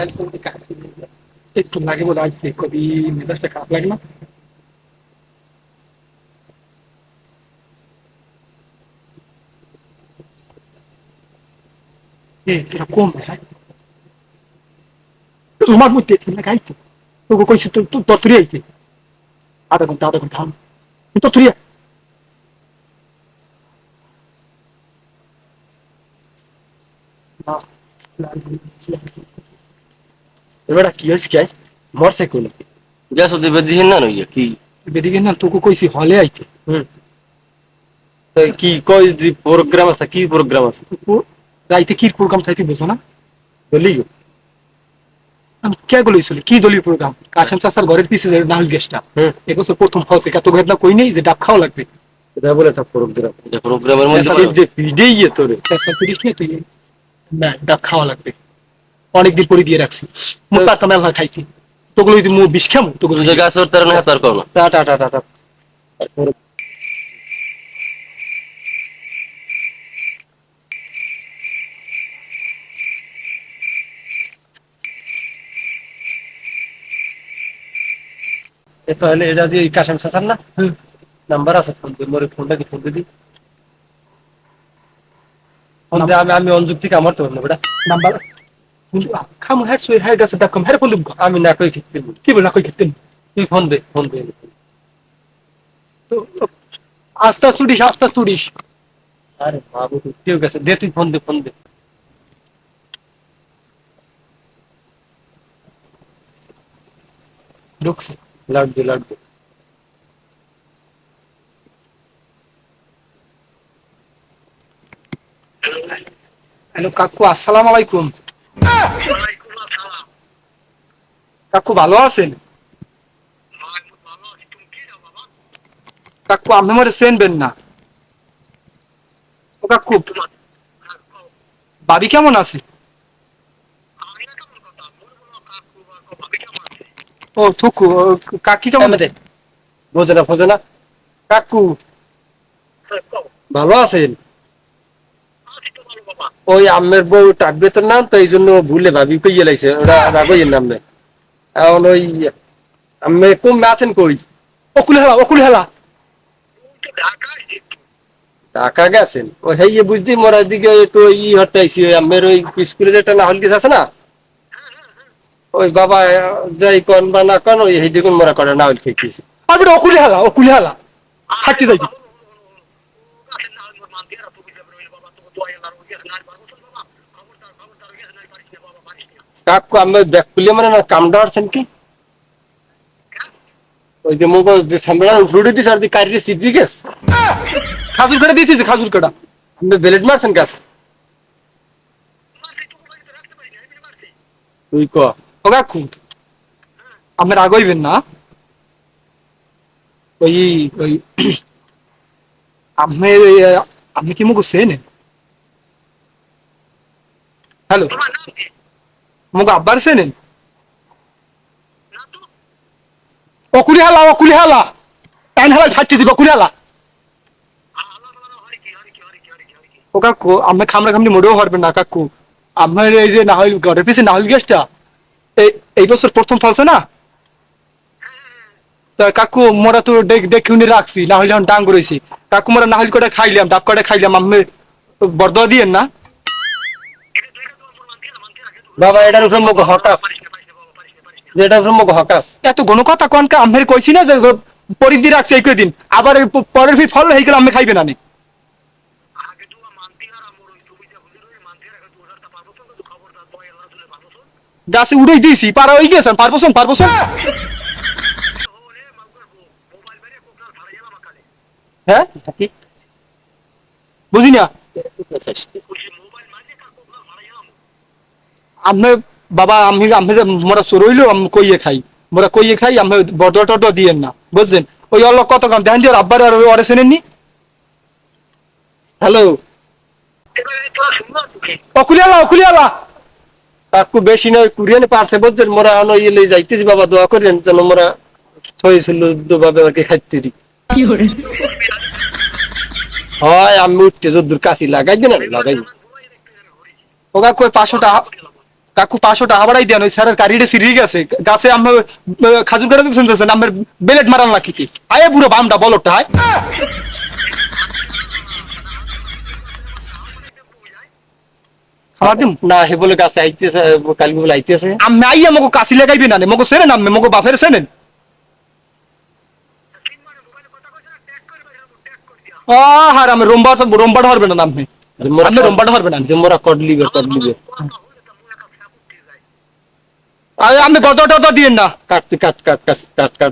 তাহলে তুমি কাকে একটু লাগে বলে আজকে কবি মেজাজটা খারাপ লাগে না এ তোরা কম ভাই তোমার মধ্যে না গাইতে তোকে কইছি তো তোর তুই আইতে আধা ঘন্টা আধা ঘন্টা তো তুই এবার কি হয়েছে কে মরছে কোন? গ্যাস ওদের বেদিহীন না নইয়া কি? বেরিয়ে না তোকে কইছি হলে আইতে। হুম। কি কই দি প্রোগ্রাম আছে কি প্রোগ্রাম আছে? রাইতে কি প্রোগ্রাম চাইতে বোঝো না? বলি আমি কে কি দলীয় প্রোগ্রাম কাশেম চাচার ঘরের পিছে যে নাহল গেস্টটা এবছর প্রথম ফলসে কত ঘের না কই নেই যে ডাব খাওয়া লাগবে। এটা বলে একটা প্রোগ্রাম প্রোগ্রামের মধ্যে ইয়ে তোরে তুই। না ডাব খাওয়া লাগবে। অনেকদিন পরে দিয়ে রাখছি। পাতা মেলা খাইছি। তোগুলো যদি মুখ বিষ খামো তোগুলো তুই গাছ ওর তার না। তার টা টা টা টা। টা এটা দিয়ে কাশেম চাচার না? নাম্বার আছে ফোন দিয়ে মোরে ফোনটা কি ফোন দিবি ফোন দিয়ে আমি আমি অঞ্জুক থেকে আমার তো না বেটা। নাম্বার হ্যাঁ হ্যাঁ গাছে হ্যাঁ আমি না কই ঠিক কি বল, না কই তুই ফোন দে ফোন দে। তো, আস্তে আস্তে আস্তে আস্তে আরে বাবু আছে দে তুই ফোন দে ফোন দে। ঢুকছে লাগবে লাগবে হ্যালো, কাকু, আসসালাম আলাইকুম। কাকু ভালো আছেন? কাকু আপনি মরে চেনবেন না। ও কাকু ভাবি কেমন আছে? ও থুকু কাকি কেমন দে বোঝে না না। কাকু ভালো আছেন? ওই আমের বউ টাকবে তোর নাম, তো এই জন্য ভুলে ভাবি, কইয়ে লাইছে, ওরা রাগইয়ের নাম নেই এখন ওই আমি কম আছেন কই? অকুল হেলা অকুল হেলা। ঢাকা গেছেন? ওই হেয়ে বুঝছি মোরা দিকে একটু ই হতে আইসি ওই আমের ওই স্কুলে যেটা না হল গেছে, আছে না? ওই বাবা যাই কন বা না কন, ওই হেই দেখুন মোরা করে না হল খেয়েছি। আমি অকুল হেলা অকুল হেলা। থাকতে যাইবি কাকু আমি ব্যাগ খুলে মানে না কামটা আছেন কি? ওই যে মুখ যে সামলা উঠে দিস আর দি কারি সিদ্ধি গেছ। খাজুর কাটা দিয়েছিস খাজুর কাটা। আপনি বেলেট মারছেন কাছে? তুই ক। ও কাকু আপনার আগাইবেন না? ওই ওই আপনি আপনি কি মুখ সেনেন হ্যালো মুখ আব্বার সেনেন অকুলি হালা অকুলি হালা টাইন হালা ছাড়ছি দিব অকুলি হালা ও কাকু, আপনি খামরা খামনি মোটেও পারবেন না কাকু। আপনার এই যে নাহল, ঘরের পিছিয়ে নাহল গ্যাসটা, এই এই বছর প্রথম ফলছে না? কাকু মোরা তো দেখ উনি রাখছি না হলে এখন ডাং করেছি কাকু মোরা নাহল কটা খাইলাম ডাব কটা খাইলাম আমি বরদোয়া দিয়েন না। বাবা এটার উপরে মুখ হকাস। এটার উপরে মুখ হকাস। এত কোনো কথা আমি কইছি না যে পরিধি রাখছি এই কদিন আবার পরের ফি ফল হয়ে গেলে আমি খাইবে না নি। যাচ্ছে উড়েই দিয়েছি পারা হয়ে গেছেন পারব শোন পারব শোন হ্যাঁ? বুঝি না। আমি বাবা আমি আমি মোরা সরইলো আমি কইয়ে খাই। মোরা কইয়ে খাই আমি বড় টড দিয়েন না। বুঝছেন? ওই অল্প কত কাম ধ্যান দিয়ে আব্বার আর ওরে চেনেননি? হ্যালো? অকুলিয়ালা অকুলিয়ালা। কাকু বেশি নয় কুরিয়ানে পারছে বুঝছেন? মোরা আনো ইয়ে যাইতেছি বাবা দোয়া করেন যেন মোরা ছয়ছিল ভাবে আর কি হয় আমি উঠতে যদ্দুর কাশি লাগাই দিন লাগাই ওগা কই পাঁচশো টাকা কাকু পাঁচশো টাকা বাড়াই দেন ওই স্যারের গাড়িটা সিরিয়ে গেছে। গাছে আমি খাজুর কাটা দিচ্ছেন যাচ্ছেন আমার বেলেট মারান না কি? আয়ে বুড়ো বামটা বলটা হায় খাবার দিম না হে বলে গাছে আইতেছে কালকে বলে আইতেছে। আমি আইয়া মগো কাশি লাগাইবি না মগো সেনে না মগো বাফের সেনেন। আহ আর আমি রোম্বা রোম্বাটা হরবে না আপনি। আপনি রোম্বাটা হরবে না। জুমরা মোরা কডলিবে কডলিবে আরে আমি গত টত দিয়েন না। কাট কাট কাট কাট কাট কাট।